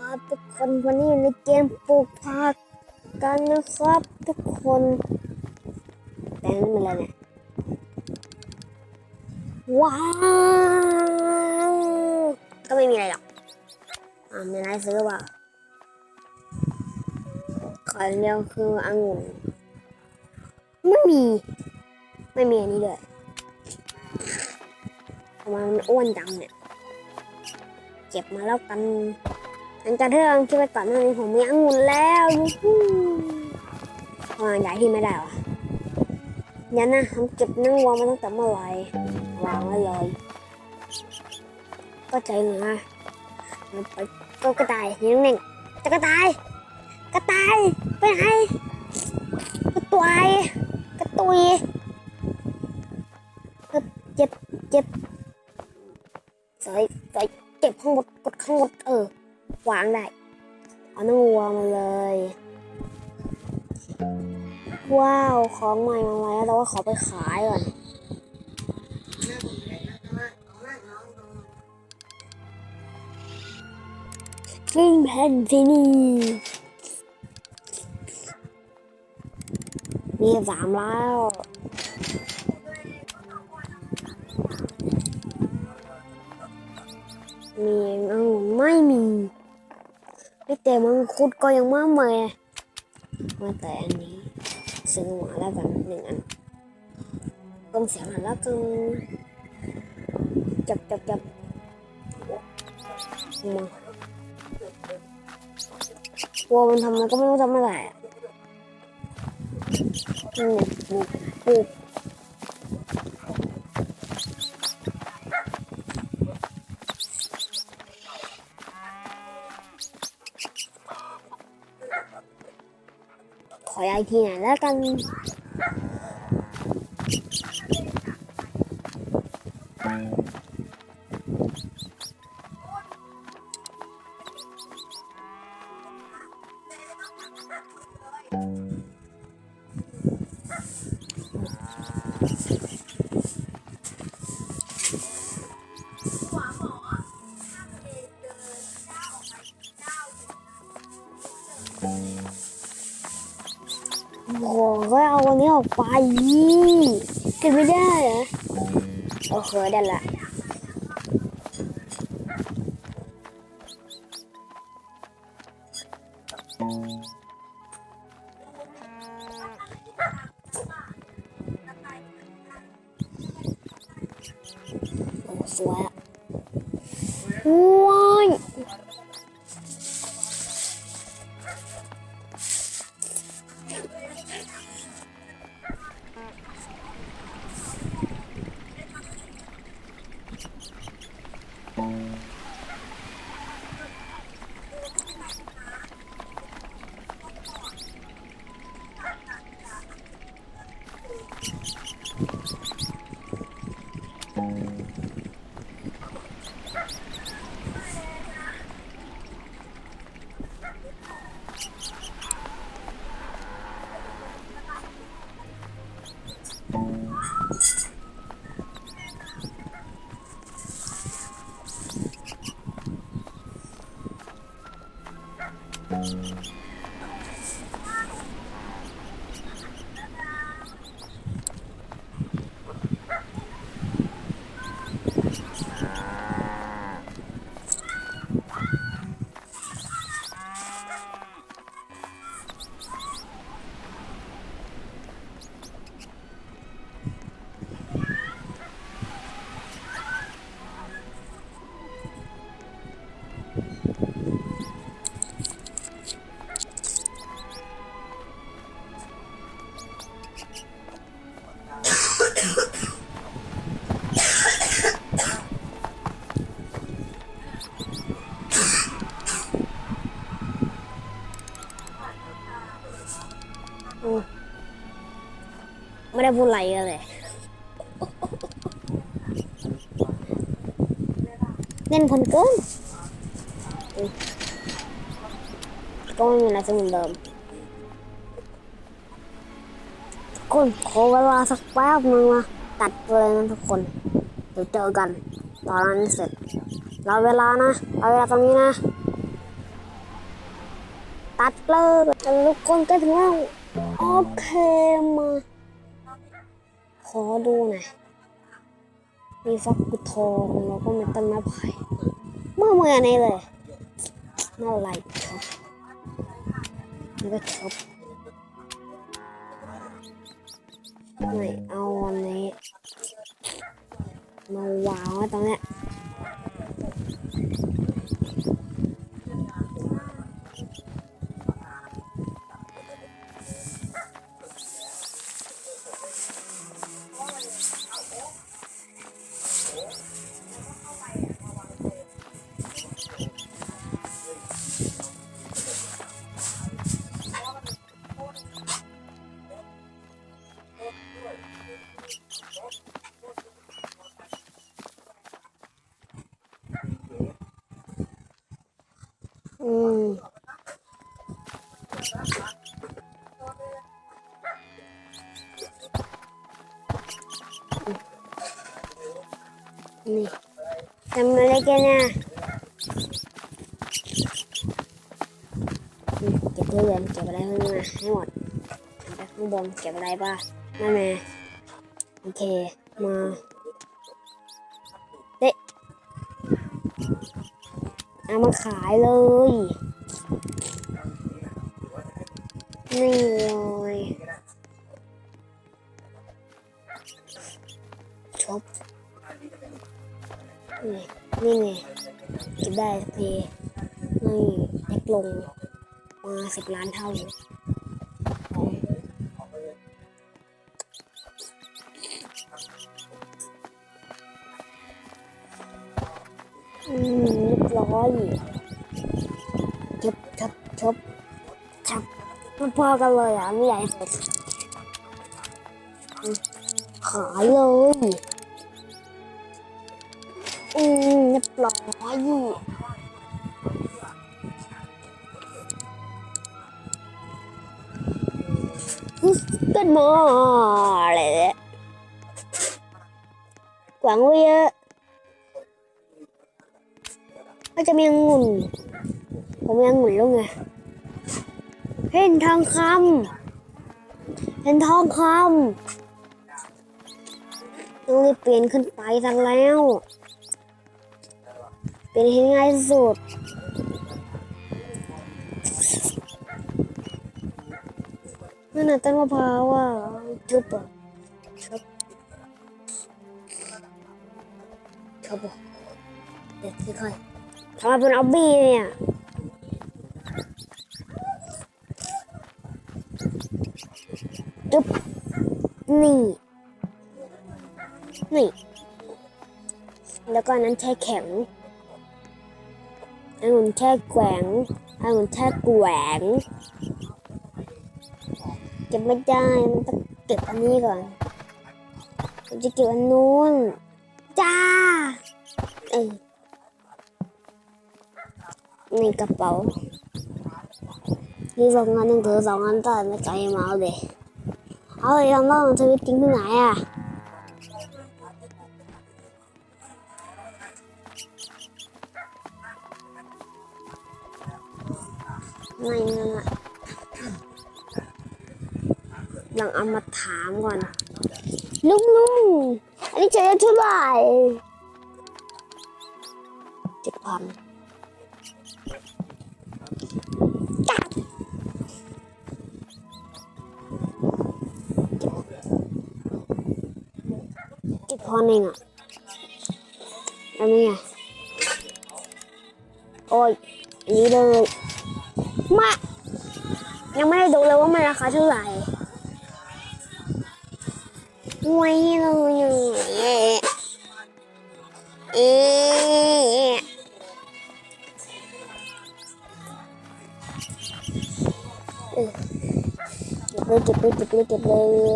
ครับทุกคนวันนี้อยู่ในเกมปลูกผักกันนะครับทุกคนแต่นั่เป็นอะไรเนี่ยว้าวก็ไม่มีอะไรหรอกอ่ามีอะไรซื้อเปล่าขอเดียวคือองุ่นไม่มี ไม่มีอันนี้เลยทำไมมันอ้วนจังเนี่ย เก็บมาแล้วกัน หลังจากที่เราคิดไปก่อนหน้านี้ผมมีองุ่นแล้วยูฮูวางใหญ่ที่ไม่ได้วะยันนะผมเก็บนั่งวางมาตั้งแต่เมื่อไหร่วางไว้เลย ก็ใจเหนือมันไปก็กระต่ายยังหนึ่งจะกระต่ายกระต่ายไปไหนกระต่ายกระตุยเจ็บเจ็บใส่ใส่เก็บข้างบนกดข้างบนเออ วางได้เอาน้ำวัวมาเลย ว้าว ของใหม่มาไว้แล้วเราก็ขอไปขายก่อนวิ่งแผ่นที่นี่มีสามแล้วมีองุ่นไม่มี แต่มังคุดก็ยังไม่มามาแต่อันนี้ ซื้อมาแล้วกันหนึ่งอันต้องเสียงหันแล้วกันจับจับจับมาวัวมันทำอะไรก็ไม่รู้ทำอะไรอะนี่ปลูกปลู ขอย้ายที่ไหนแล้วกัน ออกไปเก็บไม่ได้เหรอโอเคได้ละโอ้สวย ไม่ได้พูดอะไรเลย เล่นคนเกินอุ๊ยก็ไม่มีอะไรจะเหมือนเดิมทุกคนขอเวลาสักแป๊บนึงนะตัดเลยนะทุกคน เดี๋ยวเจอกัน ตอนนั้นเสร็จรอเวลานะรอเวลาตรงนี้นะ ตัดเลยแต่ทุกคนก็ถึงว่าโอเคมา ขอดูหน่อย มีฟักกุทองแล้วก็มีต้นไม้ไผ่เมื่อเมื่อนี้เลยน่าไรครับแล้วก็ชอบไม่เอาอันนี้มาวางไว้ตรงเนี้ย อืมนี่ทำอะไรกันนะเก็บทุเรียนเก็บอะไรข้างหน้าให้หมดไปข้างบนเก็บอะไรบ้างนั่นไงโอเค มา เอามาขายเลย นี่เลยชอบนี่นี่ไงเก็บได้เพนี่เล็กลง มาสิบล้านเท่าอืม ร้อยเก็บชับชับชับมันพอกันเลยอะไม่ใหญ่สุดขายเลยอืมเรียบร้อยกันมาเลยหวังไว้เยอะ ก็จะมีองุ่น ผมมีองุ่นแล้วไง เห็นทองคำเห็นทองคำต้องรีบเปลี่ยนขึ้นไปทันแล้ว เป็นให้ง่ายสุดนั่นน่ะต้นมะพร้าวอะจุบอะชุบชุบอะเด็ดค่อยๆ ทำไมเป็นออบบี้เนี่ยจุ๊บนี่ นี่ แล้วก็นั้นแช่แข็งองุ่นแช่แกว่งองุ่นแช่แกว่งเก็บไม่ได้มันต้องเก็บอันนี้ก่อนจะเก็บอันนู้นจ้าเออ ในกระเป๋านี่สองอันหนึ่งถือสองอันแต่ไม่ใจมาเอาเด็เอาเลยทำต้องชีวิตจริงที่ไหนอะไม่นั่นอะลองเอามาถามก่อน ลุงลุงอันนี้จะได้เท่าไหร่ พันเองอะแล้วนี่ไงโอ้ยอันนี้เลยมายังไม่ได้ดูเลยว่ามันราคาเท่าไหร่ไว้เลยเอ๊ะเอ๊ะเออเก็บเลยเก็บเลยเก็บเล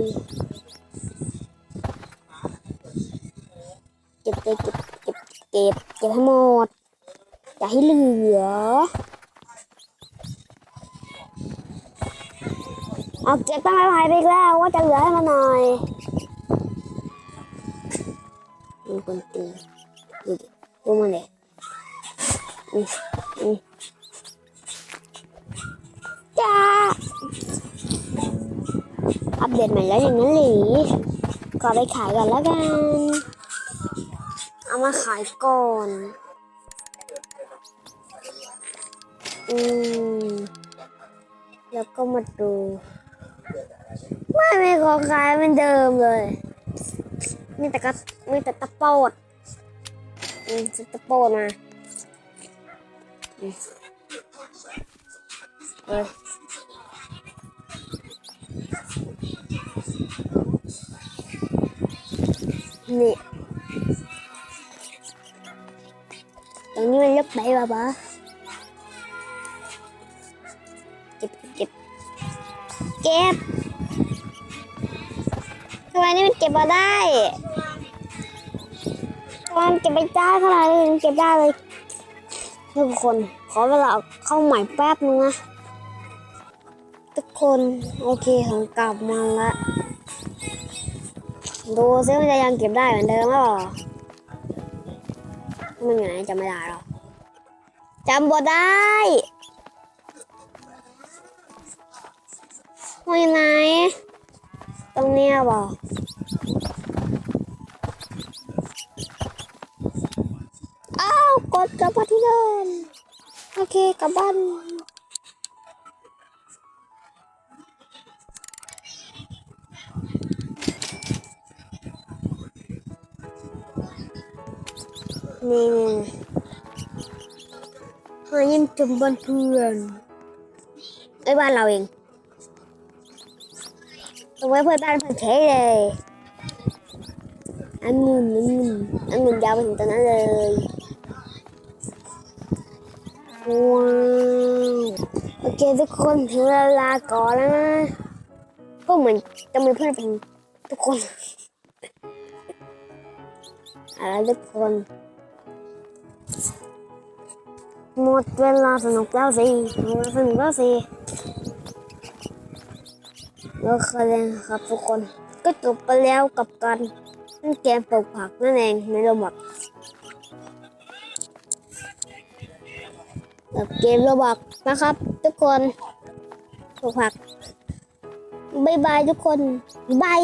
ย ก็บ เก็บให้หมด อย่าให้เหลือ เอาเก็บตั้งไม้ไผ่ไปแล้วว่าจะเหลือให้มันหน่อยมีคนตีดูดิดูมันเลยอืมอืมอัปเดตใหม่แล้วอย่างนั้นหรือก็ไปขายก่อนแล้วกัน มาขายก่อน อืม แล้วก็มาดู ไม่มีของขายเหมือนเดิมเลย มีแต่กระมีแต่ตะโปดอืมตะโปดมาอืมเออนี่ ตรงนี้มันเล็กไปป่ะป๊าเก็บเก็บเก็บทำไมนี่มันเก็บมาได้ทำไมเก็บไปได้เท่าไหร่มันเก็บได้เลยทุกคน ขอเวลาเข้าใหม่แป๊บนึงนะทุกคนโอเคของกลับมาละดูซิมันจะยังเก็บได้เหมือนเดิมหรือเปล่า มันอยู่ไหนจำไม่ได้หรอกจำบ่ได้มันอยู่ไหน ตรงเนี้ยบ่อ้าว กดกลับมาที่เดิมโอเคกลับบ้าน นี่นี่หายิ้มจุ่มบนเพื่อนไอ้บ้านเราเองเอาไว้เพื่อนบ้านเพื่อนเทเลยอันงุ่นอันงุ่นอันงุ่นยาวไปถึงตรงนั้นเลยว้าวโอเคทุกคนถึงเวลาก่อนแล้วนะก็เหมือนจะมีเพื่อนเป็นทุกคนอะไรทุกคน หมดเวลาสนุกแล้วสิหมดเวลาสนุกแล้วสิโอเคเลยครับทุกคน ก็จบไปแล้วกับการเล่นเกมปลูกผักนั่นเองในโรบอทกับเกมโรบอทนะครับ ทุกคนปลูกผักบายบายทุกคนบาย